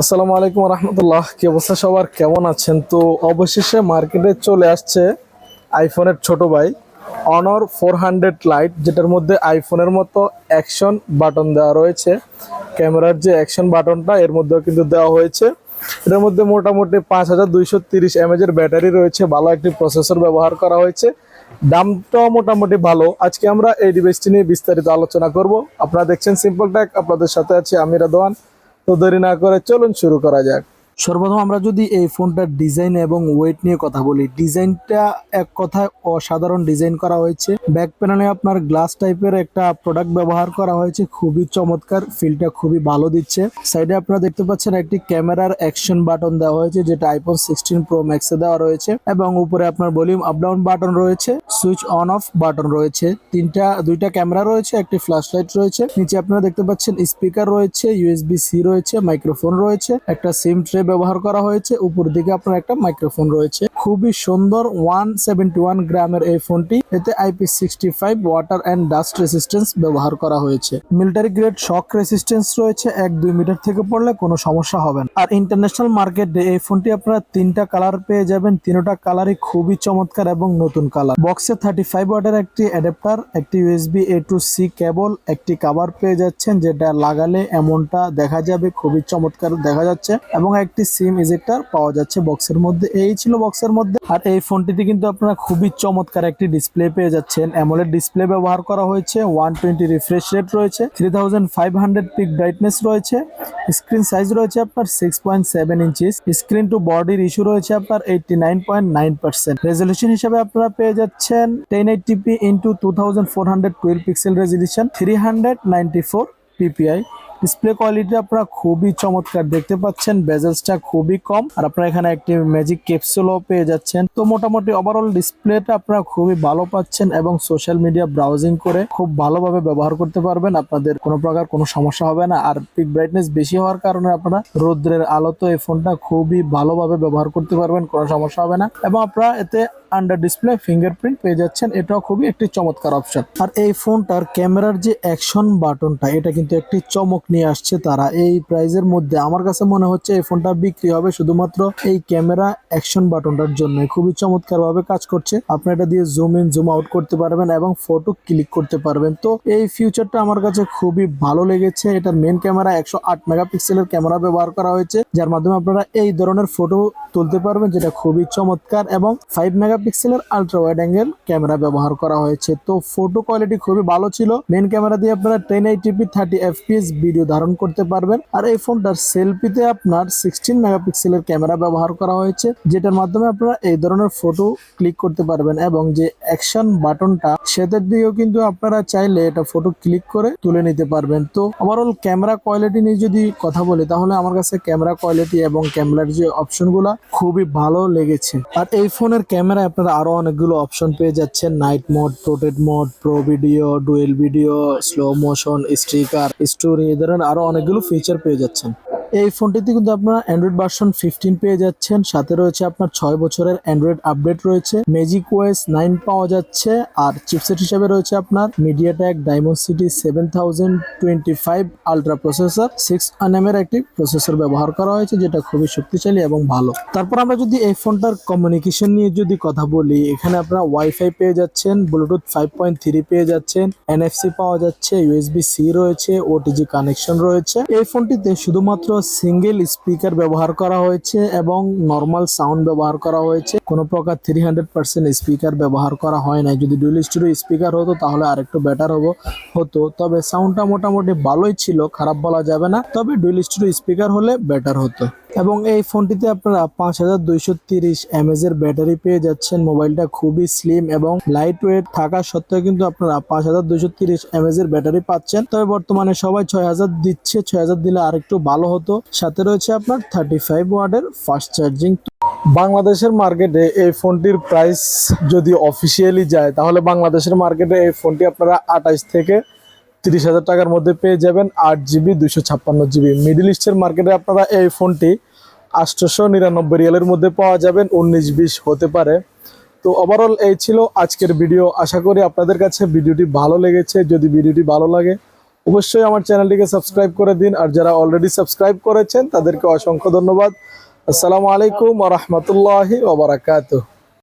আসসালামু আলাইকুম রহমতুল্লাহ। কি অবস্থা সবার? কেমন আছেন? তো অবশেষে মার্কেটে চলে আসছে আইফোনের ছোট ভাই অনর ফোর হান্ড্রেড লাইট যেটার মধ্যে আইফোনের মতো অ্যাকশন বাটন দেওয়া রয়েছে। ক্যামেরার যে অ্যাকশন বাটনটা এর মধ্যেও কিন্তু দেওয়া হয়েছে। এটার মধ্যে মোটামুটি পাঁচ হাজার দুইশো তিরিশ এমএজের ব্যাটারি রয়েছে, ভালো একটি প্রসেসর ব্যবহার করা হয়েছে। দামটাও মোটামুটি ভালো। আজকে আমরা এই ডিভাইসটি নিয়ে বিস্তারিত আলোচনা করব। আপনারা দেখছেন সিম্পল ট্যাক আপনাদের সাথে আছে আমি রাদওয়ান। তো দেরি না করে চলুন শুরু করা যাক। সর্বপ্রথম আমরা যদি এই ফোনটার ডিজাইন এবং ওয়েট নিয়ে কথা বলি, ডিজাইনটা এক কথায় অসাধারণ ডিজাইন করা হয়েছে। ব্যাক প্যানেলে আপনার গ্লাস টাইপের একটা প্রোডাক্ট ব্যবহার করা হয়েছে, খুবই চমৎকার ফিলটা খুবই ভালো দিচ্ছে। সাইডে আপনারা দেখতে পাচ্ছেন একটি ক্যামেরার অ্যাকশন বাটন দেওয়া হয়েছে, যেটা আইফোন সিক্সটিন প্রো ম্যাক্সে দেওয়া রয়েছে এবং উপরে আপনার ভলিউম আপ ডাউন বাটন রয়েছে সুইচ অন অফ বাটন রয়েছে। তিনটা, দুইটা ক্যামেরা রয়েছে, একটি ফ্ল্যাশ লাইট রয়েছে। নিচে আপনারা দেখতে পাচ্ছেন স্পিকার রয়েছে ইউএসবি সি রয়েছে মাইক্রোফোন রয়েছে, একটা সিম ট্রে ব্যবহার করা হয়েছে। উপর দিকে আপনার একটা মাইক্রোফোন রয়েছে। খুবই সুন্দর ওয়ান সেভেন্টি ওয়ান গ্রামের এই ফোনটি। এতে IP sixty five water and dust resistance ব্যবহার করা হয়েছে। মিলিটারি গ্রেড শক রেসিস্টেন্স রয়েছে, এক দুই মিটার থেকে পড়লে কোনো সমস্যা হবে না। আর ইন্টারন্যাশনাল মার্কেটে এই ফোনটি আপনারা তিনটা কালার পেয়ে যাবেন। তিনটা কালারই খুবই চমৎকার এবং নতুন কালার বক্সে থার্টি ফাইভ ওয়াটের একটি অ্যাডাপ্টার একটি USB A to C cable একটি কাভার পেয়ে যাচ্ছেন, যেটা লাগালে এমনটা দেখা যাবে, খুবই চমৎকার দেখা যাচ্ছে। এবং একটি সিম ইজেক্টর পাওয়া যাচ্ছে বক্সের মধ্যে। এই ছিল বক্সের মধ্যে। আর এই ফোনটিতে কিন্তু আপনারা খুবই চমৎকার একটি ডিসপ্লে পেয়ে যাচ্ছেন। অ্যামোলেড ডিসপ্লে ব্যবহার করা হয়েছে ওয়ান টোয়েন্টি রিফ্রেশ রেট রয়েছে three thousand five hundred peak brightness রয়েছে স্ক্রিন সাইজ রয়েছে আপনার six point seven inches screen to বডির ইস্যু রয়েছে আপনার eighty nine point nine percent resolution হিসেবে আপনারা পেয়ে যাচ্ছেন ten eighty p into two thousand four hundred twelve pixel resolution three hundred ninety four PPI display quality আপনারা খুবই চমৎকার। দেখতে পাচ্ছেন বেজেলসটা খুবই কম। আর আপনারা এখানে একটি ম্যাজিক ক্যাপসুলও পেয়ে যাচ্ছেন। তো মোটামুটি ওভারঅল ডিসপ্লেটা আপনারা খুবই ভালো পাচ্ছেন এবং সোশ্যাল মিডিয়া ব্রাউজিং করে খুব ভালোভাবে ব্যবহার করতে পারবেন। আপনাদের কোনো প্রকার কোনো সমস্যা হবে না। আর পিক ব্রাইটনেস বেশি হওয়ার কারণে আপনারা রৌদ্রের আলোতে এই ফোনটা খুবই ভালোভাবে ব্যবহার করতে পারবেন। কোনো সমস্যা হবে না। এবং আপনারা এতে আন্ডার ডিসপ্লে ফিঙ্গারপ্রিন্ট পেয়ে যাচ্ছেন। এটাও খুবই একটি চমৎকার অপশন আর এই ফোনটার ক্যামেরার যে অ্যাকশন বাটনটা এটা কিন্তু একটি চমক নিয়ে আসছে তারা। এই প্রাইজের মধ্যে আমার কাছে মনে হচ্ছে এই ফোনটা বিক্রি হবে শুধুমাত্র এই ক্যামেরা অ্যাকশন বাটনটার জন্য খুবই চমৎকার ভাবে কাজ করছে। আপনি এটা দিয়ে জুম ইন জুম আউট করতে পারবেন এবং ফটো ক্লিক করতে পারবেন। তো এই ফিউচারটা আমার কাছে খুবই ভালো লেগেছে। এটার মেন ক্যামেরা একশো আট মেগাপিক্সেলের ক্যামেরা ব্যবহার করা হয়েছে। যার মাধ্যমে আপনারা এই ধরনের ফটো তুলতে পারবেন, যেটা খুবই চমৎকার এবং ফাইভ মেগাপিক্সেলের আলট্রা ওয়াইড অ্যাঙ্গেল ক্যামেরা ব্যবহার করা হয়েছে। তো ফটো কোয়ালিটি খুবই ভালো ছিল। মেন ক্যামেরা দিয়ে আপনারা ten eighty p thirty FPS video ধারণ করতে পারবেন। আর এই ফোনটার সেলফিতে আপনার সিক্সটিন মেগাপিক্সেলের ক্যামেরা ব্যবহার করা হয়েছে, যেটার মাধ্যমে আপনারা এই ধরনের ফটো ক্লিক করতে পারবেন এবং যে অ্যাকশন বাটনটা সেটার দিয়েও কিন্তু আপনারা চাইলে এটা ফটো ক্লিক করে তুলে নিতে পারবেন। তো ওভারঅল ক্যামেরা কোয়ালিটি নিয়ে যদি কথা বলি, তাহলে আমার কাছে ক্যামেরা কোয়ালিটি এবং ক্যামেরার যে অপশনগুলো খুবই ভালো লেগেছে। আর এই ফোনের ক্যামেরায় আপনারা আরও অনেকগুলো অপশন পেয়ে যাচ্ছেন। Night mode portrait mode pro video dual video slow motion sticker story এই ধরনের আরও অনেকগুলো ফিচার পেয়ে যাচ্ছেন। এই ফোনটিতে কিন্তু আপনারা অ্যান্ড্রয়েড ভার্সন ফিফটিন পেয়ে যাচ্ছেন। সাথে রয়েছে আপনার ছয় বছরের অ্যান্ড্রয়েড আপডেট রয়েছে। ম্যাজিক ওয়েস নাইন পাওয়া যাচ্ছে। আর চিপসেট হিসেবে রয়েছে আপনার MediaTek Dimensity seven thousand twenty five Ultra processor six এর একটি প্রসেসর ব্যবহার করা হয়েছে, যেটা খুবই শক্তিশালী এবং ভালো। তারপর আমরা যদি এই ফোনটার কমিউনিকেশন নিয়ে যদি কথা বলি, এখানে আপনারা ওয়াইফাই পেয়ে যাচ্ছেন ব্লুটুথ ফাইভ পয়েন্ট থ্রি পেয়ে যাচ্ছেন এনএফসি পাওয়া যাচ্ছে ইউএসবি সি রয়েছে ওটিজি কানেকশন রয়েছে। এই ফোনটিতে শুধুমাত্র সিঙ্গেল স্পিকার ব্যবহার করা হয়েছে এবং নর্মাল সাউন্ড ব্যবহার করা হয়েছে। কোনো প্রকার থ্রি হান্ড্রেড পার্সেন্ট স্পিকার ব্যবহার করা হয় নাই। যদি ডুয়েল স্টুডিও স্পিকার হতো, তাহলে আরেকটু বেটার হব, হতো। তবে সাউন্ডটা মোটামুটি ভালোই ছিল, খারাপ বলা যাবে না। তবে ডুয়েল স্টুডিও স্পিকার হলে বেটার হতো। এবং এই ফোনটিতে আপনারা পাঁচ হাজার দুইশো তিরিশ এমএজ এর ব্যাটারি পেয়ে যাচ্ছেন। মোবাইলটা খুবই স্লিম এবং লাইট ওয়েট থাকা সত্ত্বেও কিন্তু আপনারা পাঁচ হাজার দুইশো তিরিশ এমএজ এর ব্যাটারি পাচ্ছেন। তবে বর্তমানে সবাই ছয় হাজার দিচ্ছে। ছয় হাজার দিলে আরেকটু ভালো হতো। সাথে রয়েছে আপনার থার্টি ফাইভ ওয়ার্ডের ফাস্ট চার্জিং বাংলাদেশের মার্কেটে এই ফোনটির প্রাইস যদি অফিসিয়ালি যায়, তাহলে বাংলাদেশের মার্কেটে এই ফোনটি আপনারা আঠাইশ থেকে তিরিশ হাজার টাকার মধ্যে পেয়ে যাবেন আট জিবি দুশো ছাপ্পান্ন জিবি মিডিল ইস্টের মার্কেটে আপনারা এই ফোনটি আটশোশো নিরানব্বই রিয়ালের মধ্যে পাওয়া যাবেন, উনিশ, বিশ হতে পারে। তো ওভারঅল এই ছিল আজকের ভিডিও আশা করি আপনাদের কাছে ভিডিওটি ভালো লেগেছে। যদি ভিডিওটি ভালো লাগে অবশ্যই আমার চ্যানেলটিকে সাবস্ক্রাইব করে দিন আর যারা অলরেডি সাবস্ক্রাইব করেছেন তাদেরকে অসংখ্য ধন্যবাদ। আসসালামু আলাইকুম ওয়া বারাকাতুহু।